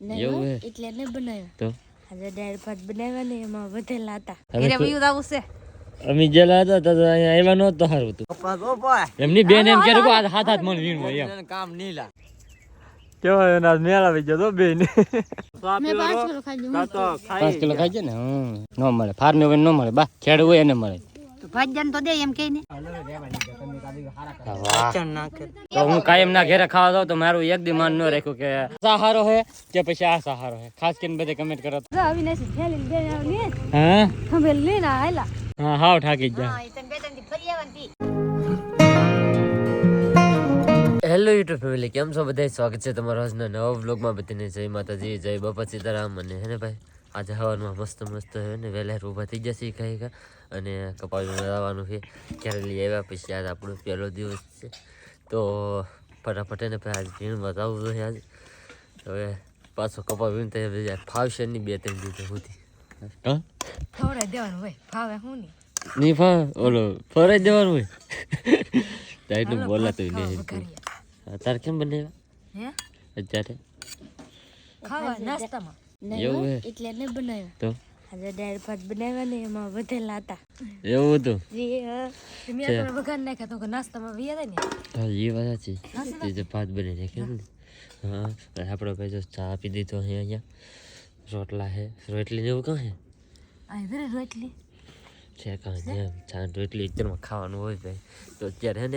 એવું એટલે ને બનાવ્યો. તો? આજે દાળ ભાત બનાવ્યા ને એમાં વધેલા હતા ઘરે એને વયું આવું છે. અમે જેલા હતા તો અહીંયા આવ્યા નહોતો સારું હતું. એમની બેન એમ કે હાથ હાથ મને વીણ હોય એમ. કામ નીલા કેવાય એના મેળ આવી જતો બેન? મે 5 કિલો ખાઈ હું પાંચ કિલો ખાઈ ને? હમ ન મળે. ફાર્મ હોય ન મળે. બા ખેડ હોય એને મળે. ભાજન તો દે એમ કે ને તો હું કાયમ ના ઘેરે ખાવા જાઉં તો મારું એક દી માન ન રાખ્યું કે સહારો હે કે પછી આ સહારો હે. ખાસ કરીને બધે કમેન્ટ કરો જો અવિનાશ થેલી બેન આવલી હા? હવે લઈને આયલા. હા હાવ ઠાકી જ જાય તને બે ત્રણ ફરી આવવાની હેલો યુટ્યુબ ફેમિલી કેમ છો બધા સ્વાગત છે તમારા આજના નવા વ્લોગમાં બધીને. જય માતાજી જય બાપા સીતારામ અને હે ને ભાઈ આજે હવારમાં મસ્ત મસ્ત હે ને વહેલા ઊભા થઈ જશે કહી ખા અને કપાળમાં આવવાનું છે. ક્યારે લઈ આવ્યા? પછી આજ આપણો પહેલો દિવસ છે. તો ફટાફટ એને આજ ભીણ જવું છે આજે. હવે પાછો કપાસ વીણ થાય ફાવશે નહીં બે ત્રણ દિવસ સુધી. ખવડાવી દેવાનું હોય. ભાવે હું નહીં. નહીં ફા ઓલો ફરાઈ દેવાનું હોય? ટાઈટનું બોલાતું નહીં કેમ બનાવ્યા? અત્યારે? ખાવા નાસ્તામાં. એવું એટલે ને બનાવ્યા. તો? આજે દાળ ભાત બનાવ્યા ને એમાં વધેલા હતા એવું હતું? જી મેં તમને વઘાર નાખ્યા તો કે નાસ્તામાં વિયા હતા ને. હા એ વાત છે તે જે ભાત બની નાખ્યો ને? હા આપણો ભાઈ જો ચા આપી દીધો અહીંયા અહીંયા. રોટલા હે. રોટલી જેવું કાં હે? આ વેરે રોટલી. છે કાં એમ. ચા ને રોટલી અત્યારમાં ખાવાનું હોય ભાઈ. તો અત્યારે હે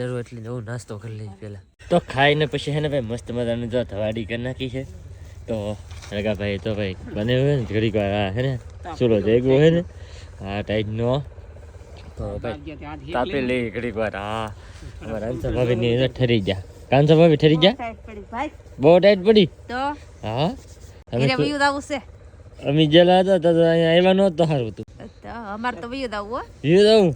ને રોટલી ને નાસ્તો કરી લઈએ પહેલાં. તો ખાઈને પછી હે ને ભાઈ મસ્ત મજાનું જો ધવાડી કરી નાખી છે. તો ભાઈ તો ભાઈ બને હોય ને ઘડીક વાર આ હે ને? ચૂલો જગ્યો હે ને? આ ટાઈપનો તો ભાઈ તાપી લઈ ઘડીક વાર હા. અમારા અંસા ભાભી ની ઠરી ગયા. કાંસા ભાભી ઠરી ગયા? બહુ ટાઈટ પડી તો? હા? અમે વયું છે. અમે જેલા હતા તો તો અહીંયા આવ્યા નહોતો સારું હતું. તો અમારે તો વયું દાવું હો. દાવું?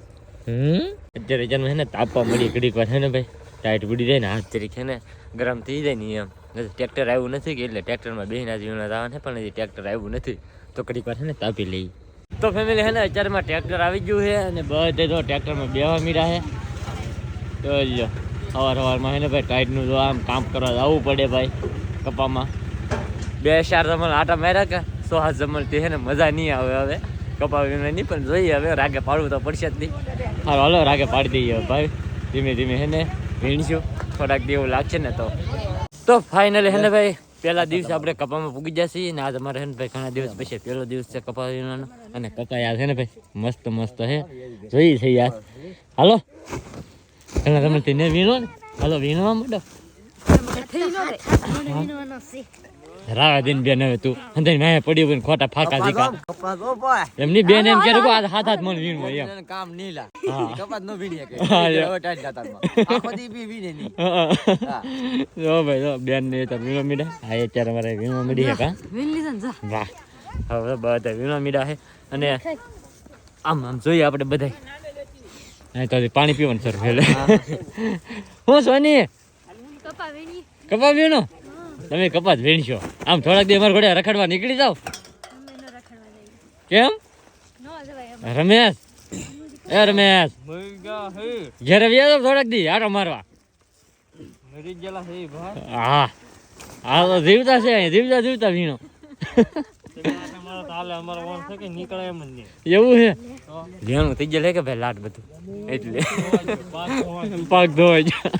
હમ? અત્યારે જન્મ હે ને તાપવા મળી ઘડીક વાર હે ને ભાઈ? ટાઈટ પડી જાય ને હાથ તરીકે હે ને? ગરમ થઈ જાય ને એમ. હજી ટ્રેક્ટર આવ્યું નથી કે એટલે ટ્રેક્ટરમાં બેહીને આજે વીણા જવા છે, પણ હજી ટ્રેક્ટર આવ્યું નથી. તો કડીક વાર છે ને તાપી લઈ. તો ફેમિલી હે ને, અત્યારમાં ટ્રેક્ટર આવી ગયું છે અને બધે તો ટ્રેક્ટરમાં બેવા મીરા છે. તો જો સવાર સવારમાં હે ને ભાઈ ટાઈટનું જો આમ કામ કરવા જવું પડે ભાઈ, કપામાં. બે ચાર જમણ આટા માર્યા કે સો હાથ જમણ તે હે ને મજા નહીં આવે હવે. કપાવી નહીં, પણ જોઈએ હવે, રાગે પાડવું તો પડશે જ નહીં. હાલો હાલો, રાગે પાડી દઈએ ભાઈ. ધીમે ધીમે હે ને, વીણશું. થોડાક દેવું લાગશે ને તો. તો ફાઇનલી હેને ભાઈ પહેલા દિવસે આપણે કપામાં પૂગી જશે ને આ તમારે હે ને ભાઈ ઘણા દિવસ પછી પહેલો દિવસ છે કપા વીણવાનો અને કપા યાદ છે ને ભાઈ મસ્ત મસ્ત હે. જોઈએ છે. યાર હાલો. ઘણા તમે તેને વીણો ને. હાલો વીણવા માંડો. રાવા દઈને બેન હવે તું. અંદર મેં પડ્યું પણ ખોટા ફાકા દીકા એમની બેન એમ કે લોકો આ હાથ હાથ મન વીણ હોય એમ. કામ નીલા લા. કપાત નો વીણી કે. હવે ટાઈટ જાતા આખો દી બી વીણે નહીં. જો ભાઈ જો બેન ને તો વીણો મીડા. એ અત્યારે મારે વીણો મીડી હે કા? વીણ લીધા જા. વાહ. હવે બધા વીણો મીડા હે અને આમ આમ જોઈએ આપણે બધા તો પાણી પીવાનું સર પેલે હું. સોની? કપા વીણો? તમે કપાસ વીણશો. આમ થોડાક દી અમારે ઘોડે રખડવા નીકળી જાવ કેમ? રમેશ. એ રમેશ. ઘેરે વ્યા જાવ થોડાક દી આટો મારવા. હા. હા તો જીવતા છે અહીં, જીવતા જીવતા વીણો. એવું છે? થઈ જાય કે ભાઈ લાટ બધું? એટલે. પાક ધોવાઈ જાય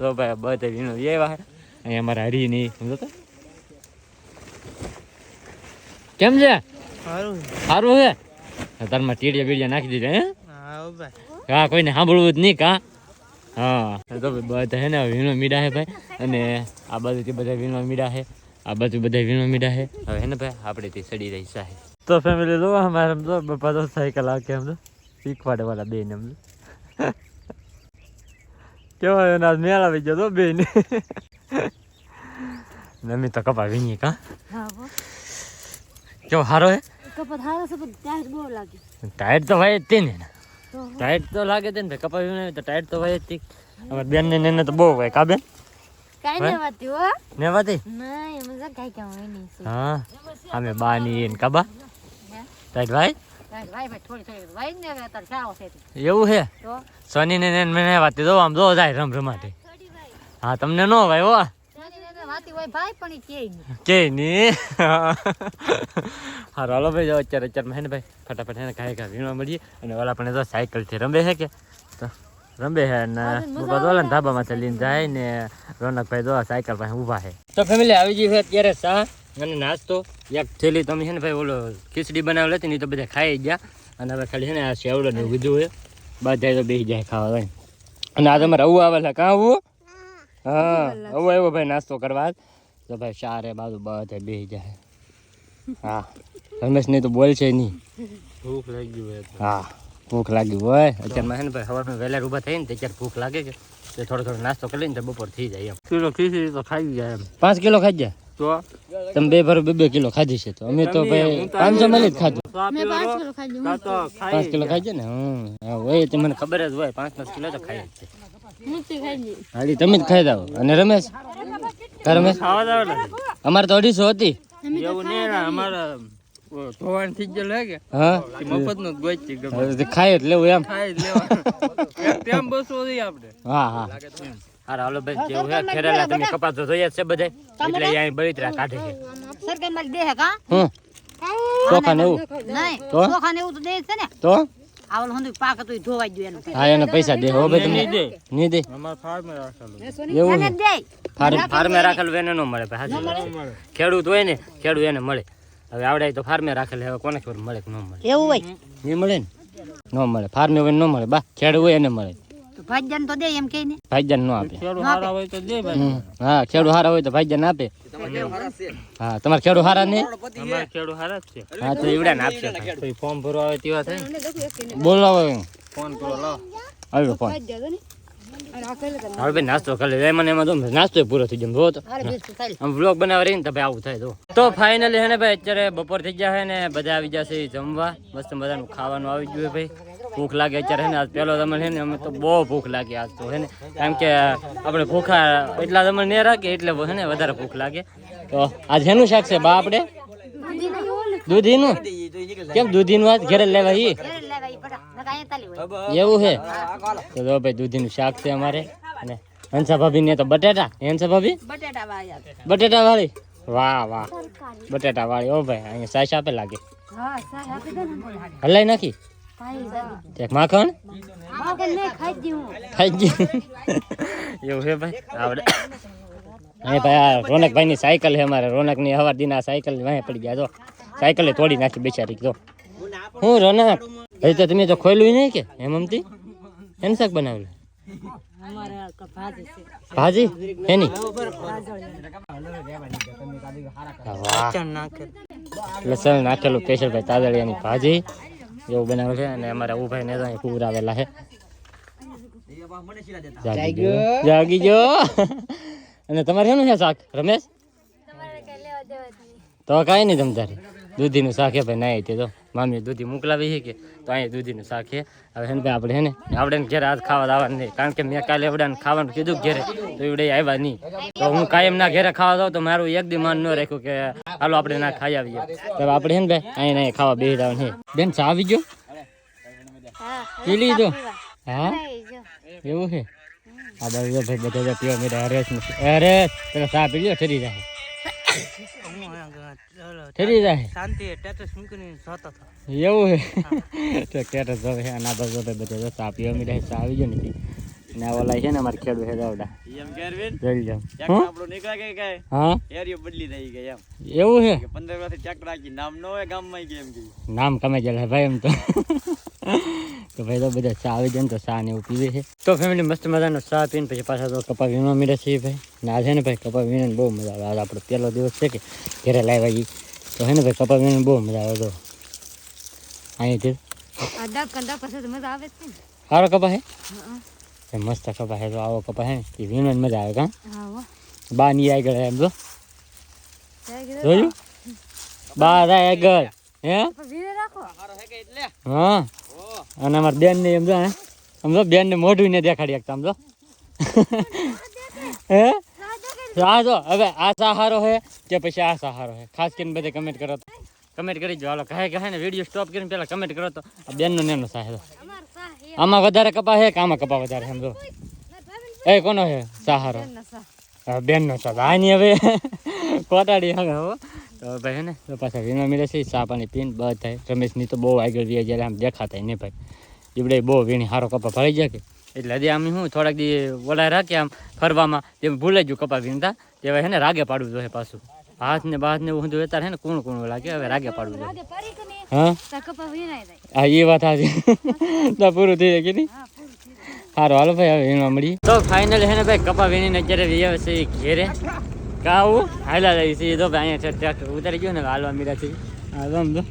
તો ભાઈ બધે વીણો એવા અહીંયા અમારા હરી નહીં સમજો તો. કેમ છે? સારું છે. તારમાં ટીડિયા બીડિયા નાખી દીધા હે? હા કોઈને સાંભળવું જ નહીં કા? હા. તો બધા હે ને વીણો મીડા હે ભાઈ. અને આ બાજુથી બધા વીણો મીડા હે આ બાજુ બધા વીણો મીડા હે હવે હે ને ભાઈ આપણે તે સડી રહી છે. તો ફેમિલી લો અમારે તો પપ્પા તો સાયકલ શીખવાડે વાળા બેન એમ તો કેવાય એના મેળ આવી ગયો તો બેન નમી તો કપા વીણીએ કા કેવો સારો હે કપા હારા છે પણ ટાઈટ બહુ લાગે ટાયર તો ભાઈ તે ને ટાયર તો લાગે તે ને કપા વીણે તો ટાયર તો ભાઈ તી અમારે બેન ને નેને તો બહુ ભાઈ કા બેન કાઈ ને વાતી હો ને વાતી ના એમ જા કાઈ કામ હોય નહીં હા અમે બાની ને કબા ટાયર ભાઈ ભાઈ ભાઈ ભાઈ ને છે એવું હે તો? સોની ને ને મને વાતી દો આમ દો જાય રમ રમાટે હા તમને નો ભાઈ હો. ભાઈ કે ની હારો હાલો ભાઈ જાઓ અત્યારે અત્યારે હે ને ભાઈ ફટાફટ હે ને કાંઈ કાંઈ વીણવા મળીએ. અને ઓલા પણ જો સાયકલથી રમે છે કે? તો રમે છે અને બધો તો ઓલા ને ધાબામાંથી લઈને જાય ને રોનકભાઈ દો સાયકલ પાસે ઊભા છે. તો ફેમિલી આવી ગઈ છે અત્યારે ચા અને નાસ્તો. એક થેલી તમે છે ને ભાઈ ઓલો ખીચડી બનાવેલી હતી ને ઈ તો બધા ખાઈ જ ગયા. અને હવે ખાલી છે ને આ સેવડો ને એવું કીધું હોય બધા તો બેસી જાય ખાવા ભાઈ અને આ તમારે આવું આવેલા કાં આવું હા આવું આવ્યો ભાઈ નાસ્તો કરવા તો ભાઈ ચારે બાજુ બધા બેસી જાય. હા રમેશ નહીં તો બોલ છે નહીં. ભૂખ લાગી હોય હા ભૂખ લાગી હોય. અત્યારમાં છે ને ભાઈ સવારમાં વહેલા ઊભા થઈ ને તો અત્યારે ભૂખ લાગે કે તો થોડો થોડો નાસ્તો કરી લઈને તો બપોર થઈ જાય એમ. કિલો ખીચડી તો ખાઈ જાય એમ. પાંચ કિલો ખાઈ જાય તો તમે બે ભર બે બે કિલો ખાધી છે તો અમે તો ભાઈ પાંચસો મળી જ ખાધું. મેં પાંચ કિલો ખાઈ પાંચ કિલો ખાઈ ને? હમ. હા હોય તે મને ખબર જ હોય પાંચ પાંચ કિલો તો ખાઈ જ છે. હું તે ખાઈ લીધું. હાલી તમે જ ખાઈ દાવ અને રમેશ? રમેશ? અમારે તો અઢીસો હતી. એવું નહીં અમારે ધોવાણ થઈ ગયેલું હે કે? હા? મફતનું ગોચી ખાઈ જ લેવું એમ. ખાઈ જ લેવું બસો આપણે હા હા. હારા હાલો ભાઈ જેવું હે ખેરેલા તમે કપાસ તો જોઈએ જ છે બધાય એટલે અહીં બળીતરા કાઢે છે. સરકાર મારી દે હે કા? હમ. ચોખા ને એવું? નહીં ચોખા ને એવું તો દે છે ને. તો? આવલ હંદુ પાક તો ધોવાઈ ગયું એનું. હા એને પૈસા દે હો ભાઈ તમને ની દે. અમારે ફાર્મે રાખેલું. એવું દે. ફાર્મ ફાર્મે રાખેલું એને નો મળે ભાઈ હાજી. ખેડૂત હોય ને ખેડૂત એને મળે. હવે આવડે તો ફાર્મે રાખેલ હવે કોને ખબર મળે કે ન મળે? એવું હોય. નહીં મળે ને? ન મળે. ફાર્મે હોય ન મળે બા. ખેડૂત હોય એને મળે. ભાઈજાન તો દે એમ કે ને ભાઈજાન નો આપે. ખેડૂત હારા હોય તો દે ભાઈ. હા ખેડૂ હારા હોય તો ભાઈજાન આપે. હા તમારે ખેડૂ હારા નહીં અમારે ખેડૂત હારા જ છે. હા તો એવડા ને આપશે. પછી ફોર્મ ભરવા આવે તેવા થાય ને. બોલાવો ફોન કરો લો. આવ્યો ફોન. હવે ભાઈ નાસ્તો ખાલી લે મને એમાં તો નાસ્તો પૂરો થઈ ગયો. જો તો. તું આમ વ્લોગ બનાવવા રહીને તો ભાઈ આવું થાય તો. તો ફાઇનલી હે ને ભાઈ અત્યારે બપોર થઈ ગયા છે ને બધા આવી જશે જમવા. મસ્ત મજાનું ખાવાનું આવી ગયું ભાઈ. ભૂખ લાગે અત્યારે હે ને, આજ પહેલો છે ને, અમે તો બહુ ભૂખ લાગે આજ તો, હે ને. કારણ કે આપણે ભૂખા એટલા જમણ નહીં રાખીએ એટલે હે ને, વધારે ભૂખ લાગે. તો આજ હેનું શાક છે બા આપણે? દૂધીનું? કેમ દૂધીનું આજ ઘરે લેવા ઈ? એવું છે તો જો ભાઈ, દૂધીનું શાક છે અમારે. અને હંસા ભાભી ને તો બટેટા. હંસા ભાભી? બટેટા વાળી? વાહ વાહ. બટેટા વાળી. ઓ ભાઈ, અહીંયા સાસ આપે લાગે. હા હલાઈ નાખી? માખણ? ખાઈ ગયું. એવું છે ભાઈ? આવડે. અહીં ભાઈ આ રોનકભાઈ ની સાયકલ છે અમારે. રોનકની હવાર દિના સાયકલ વાંહે પડી ગયા. જો સાયકલે તોડી નાખી બેચારી. જો. હું રોનક? હજી તો તમે તો ખોલ્યું નહીં કે હેમમતી એમ શાક બનાવેલું? ભાજી એની? લસણ નાખેલું. કેશરભાઈ તાદળિયાની ભાજી. એવું બનાવે છે અને અમારા ઉભાઈ ને ત્યાં પૂર આવેલા છે. જાગી જો અને તમારે શેનું છે શાક? રમેશ? તો કાંઈ નહીં તમ તારે. દૂધીનું છે ભાઈ ના તે તો. મામીએ દૂધી મોકલાવી છે કે, તો અહીંયા દૂધીનું છે હવે હે ભાઈ, આપણે હે ને ને ઘેરે આજ ખાવા આવવાનું નહીં. કારણ કે મેં કાલે એવડાને ખાવાનું કીધું ઘેરે, તો એવડે આવ્યા નહીં. તો હું કાયમ ના ઘેરે ખાવા જાઉં તો મારું એક દી માન ન રાખ્યું કે, હાલો આપણે ના ખાઈ આવીએ. તો આપણે હે ને ભાઈ અહીંયા અહીંયા ખાવા બેસી જવાનું છે બેન, ચા આવી ગયો? પી લીધો? હા? એવું છે આ જો ભાઈ, બધા પીવા હરેશ નથી હરેશ તમે ચા પી લ્યો ઠરી જાય ઠરી જાય. શાંતિ ટેટસ મૂકીને જોતો હતો એવું છે તો સ્ટેટસ જોવે છે આના બાજુ ભાઈ બધા જો ચા પીવા મીઠા ચા આવી ગયો નથી. આ ઓલા છે ને મારે ખેડૂત છે દાવડા એમ કેરવીન? જોઈ ટ્રેક્ટર આપણું નીકળે કે કઈ? હા? એરિયો બદલી થઈ ગઈ એમ. એવું હે? કે પંદર વર્ષથી ટ્રેક્ટર રાખી. નામ નો હોય ગામમાં કે એમ કે. નામ કમે જાય ભાઈ એમ તો. તો ભાઈ તો બધા ચા આવી જાય ને તો ચા ને એવું પીવે છે. તો ફેમિલી મસ્ત મજાનો ચા પીને પછી પાછા તો કપા વીણવા મળે છે ભાઈ. ને આ છે ને ભાઈ કપા વીણે બહુ મજા આવે. આજ આપણો પહેલો દિવસ છે કે ઘરે લાવ્યા ઈ. તો છે ને ભાઈ કપા વીણે બહુ મજા આવે તો. અહીંથી. આ ડાક કંડા પછી તો મજા આવે જ છે ને. સારો કપા હે? એ મસ્ત કપા હે તો આવો કપા હે ને. એ વીણો મજા આવે કાં? હા હો. બા ની આગળ એમ જો ત્યાં કીધું જોયું? બા જાય આગળ. હે? પણ ધીરે રાખો. હા. અને અમારા બેન ને એમ જો સમજો આમ જો બેન ને મોઢું ને દેખાડી શકતા આમ જો. હે? આ જો હવે આ સહારો હે કે પછી આ સહારો હે? ખાસ કરીને બધે કમેન્ટ કરો તો. કમેન્ટ કરી જો હાલો કહે કહે ને વીડિયો સ્ટોપ કરીને પેલા કમેન્ટ કરો તો. આ બેન નો નેનો સહારો. અમાર સા હે. આમાં વધારે કપા હે કે આમાં કપા વધારે સમજો એ કોનો હે? સહારો. ના હા, બેનનો સાથ આની હવે કોટાડી હવે હો. તો ભાઈ હે ને તો પાછા વીણવા મળે છે ચા પાણી પીને બધ થાય રમેશની તો બહુ આગળ રહ્યા જ્યારે આમ દેખાતા ને ભાઈ. એવડે બહુ વીણી સારો કપા ભરાઈ જાય કે. એટલે હજી આમ શું થોડાક દી વડાય રાખીએ આમ ફરવામાં તેમ ભૂલાઈ ગયું કપા વીણતા. તેવા હે ને રાગે પાડવું જોઈએ પાછું. હાથ ને બાથ ને ઊંધું અત્યારે હે ને કુણ કોણ લાગે હવે રાગે પાડવું જોઈએ. હા? તો હા એ વાત સાચી તો પૂરું થઈ જાય કે નહીં? હા સારું હાલો ભાઈ હવે વીણવા મળી તો ફાઇનલ હે ને ભાઈ કપા વીણીને અત્યારે વી છે ઘેરે. કાવું હાલા જાય છે. તો ભાઈ અહીંયા ટ્રેક્ટર ઉતારી ગયો ને હાલવા મીરા છે. હા તો આમ તો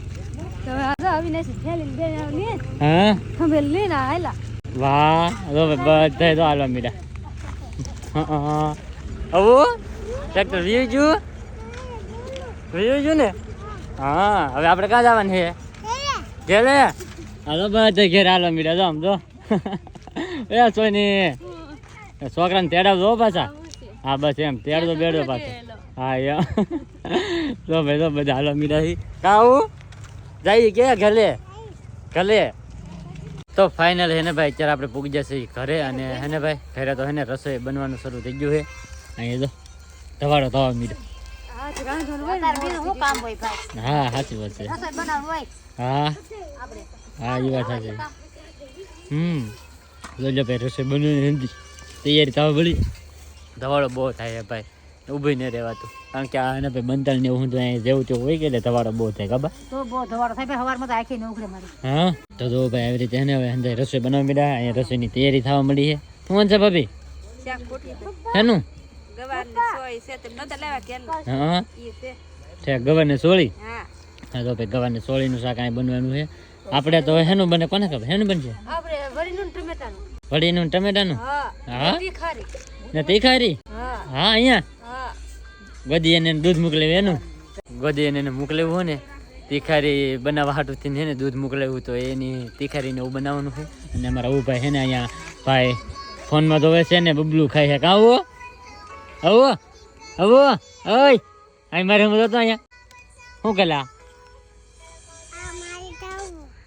તો હવે આ જો અવિનાશ થેલીને બેન આવીને હા? ખંભે લઈને આયલા વાહ તો બધા તો હાલવા મીરા. આવું. ટ્રેક્ટર વી જો વી જો ને? હા હવે આપણે ક્યાં જવાનું છે? ઘેરે? હાલો બધા ઘેર હાલવા મીરા જો આમ તો એ સોની. છોકરાને તેડાવજો હો પાછા. હા બસ એમ. તેર તો બેડો પાછો. હા યા તો ભાઈ તો બધા હાલો મીરાથી કાવું જઈએ કે ઘરે? ઘરે? તો ફાઇનલ હેને ભાઈ અત્યારે આપણે પૂગી જશે ઘરે અને હેને ભાઈ ઘરે તો હેને રસોઈ બનવાનું શરૂ થઈ ગયું છે અહીંયા તો ધવાડો થવા મીડો હા સાચી વાત છે. રસોઈ બનાવવું હોય? હા. હા એ વાત સાચી. હમ. લો ભાઈ રસોઈ બનવાની નથી તૈયારી થવા પડી. ધવાડો બહુ થાય છે ભાઈ. ઊભી નહીં રહેવાતું. કારણ કે આ એને ભાઈ બંધાણ ને હું જેવું તેવું હોય કે એટલે ધવાડો બહુ થાય ખબર? તો બહુ ધવાડો થાય ભાઈ સવારમાં તો આખી ઉખડે મારી. હા? તો જો ભાઈ આવી રીતે એને હવે અંદર રસોઈ બનાવવા મળ્યા અહીંયા રસોઈની તૈયારી થવા મળી છે. શું છે ભાભી? શેનું? હા? ગવારને સોળી? હા. તો ભાઈ ગવારને સોળીનું શાક અહીં બનવાનું છે. આપણે તો હેનું બને કોને ખબર? હેનું બનશે? આપણે વળીનું ટમેટાનું. હા. ને તીખારી હા. હા અહીંયા? હા. ગોદી એને દૂધ મોકલેવું એનું? ગોદી એને મોકલેવું હોય ને તીખારી બનાવવા હાટું થઈને ને દૂધ મોકલાવ્યું તો એની તીખારીને એવું બનાવવાનું હોય અને અમારા ભાઈ છે ને અહીંયા ભાઈ ફોનમાં જોવે છે ને બબલું ખાય છે. કાં આવો? આવો? આવો? ઓય! અહીં મારે હું તો અહીંયા? શું કેલા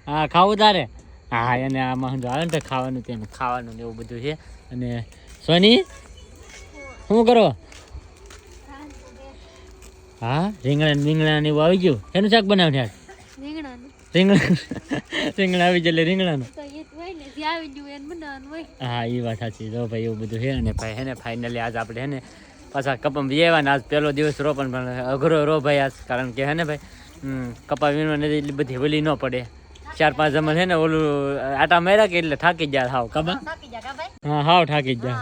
હા ખાવું તારે? હા એને આમાં જો આવે ને તો ખાવાનું તેને ખાવાનું ને એવું બધું છે. અને સોની? શું કરો? હા? રીંગણા ને રીંગણા ને એવું આવી ગયું? એનું શાક બનાવ યાર રીંગણા રીંગણા આવી જાય રીંગણાનું? ને હા એ વાત સાચી જો ભાઈ એવું બધું છે અને ભાઈ હે ને ફાઇનલી આજ આપણે હે ને પાછા કપમ વ્યવા આજ પહેલો દિવસ રો પણ અઘરો રો ભાઈ આજ. કારણ કે હે ને ભાઈ કપા વીણવા ને એટલી બધી વલી ન પડે. ચાર પાંચ જમણ છે ને ઓલું આટા માર્યા કે એટલે થાકી જાય હાવ. કબા હા હાવ થાકી જાય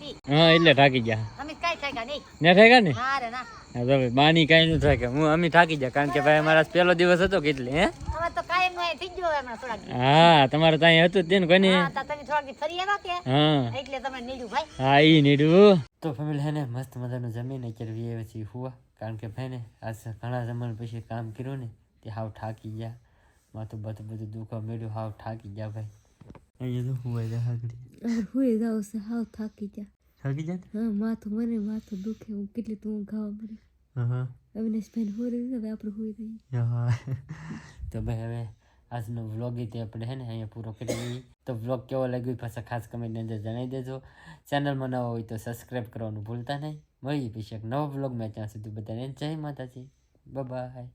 તી હા એટલે થાકી ગયા. અમે કાંઈ નહીં. ને થાય ને? ના રે ના. હા તો ભાઈ બાની કાંઈ ન થાય કે હું અમે થાકી ગયા કારણ કે ભાઈ અમારા પહેલો દિવસ હતો કેટલી હે? હવે તો કાયમનું થઈ ગયો હમણાં થોડાક હા તમારે ત્યાં હતું જ તે ને કોની હા તમે થોડાક ફરી આવ્યા કે? હા. એટલે તમે નીડ્યું ભાઈ. હા ઈ નીડું તો ફેમિલી હે ને મસ્ત મજાનું જમીન અત્યારે વીએ પછી હુવા. કારણ કે ભાઈ ને આજ ઘણા જમાના પછી કામ કર્યું ને તે હાવ થાકી ગયા. માથું બધું બધું દુખવા મેળ્યું હાવ થાકી ગયા ભાઈ. અહીંયા તો હુવાઈ જાય આગળ હુઈ જાવ છે હાવ થાકી જા થાકી જાય હા માથું મને માથું દુખે હું કેટલી તું ખાવા મળી હા અવિનાશભાઈ હોઈ રહી હવે આપણે રહી હા તો ભાઈ હવે આજનો વ્લોગ તે આપણે હે ને અહીંયા પૂરો કરી દઈએ તો વ્લોગ કેવો લાગ્યો પાછા ખાસ કમેન્ટની અંદર જણાવી દેજો ચેનલમાં નવો હોય તો સબસ્ક્રાઈબ કરવાનું ભૂલતા નહીં મળીએ પછી એક નવો વ્લોગમાં ત્યાં સુધી બધાને જય માતાજી બાય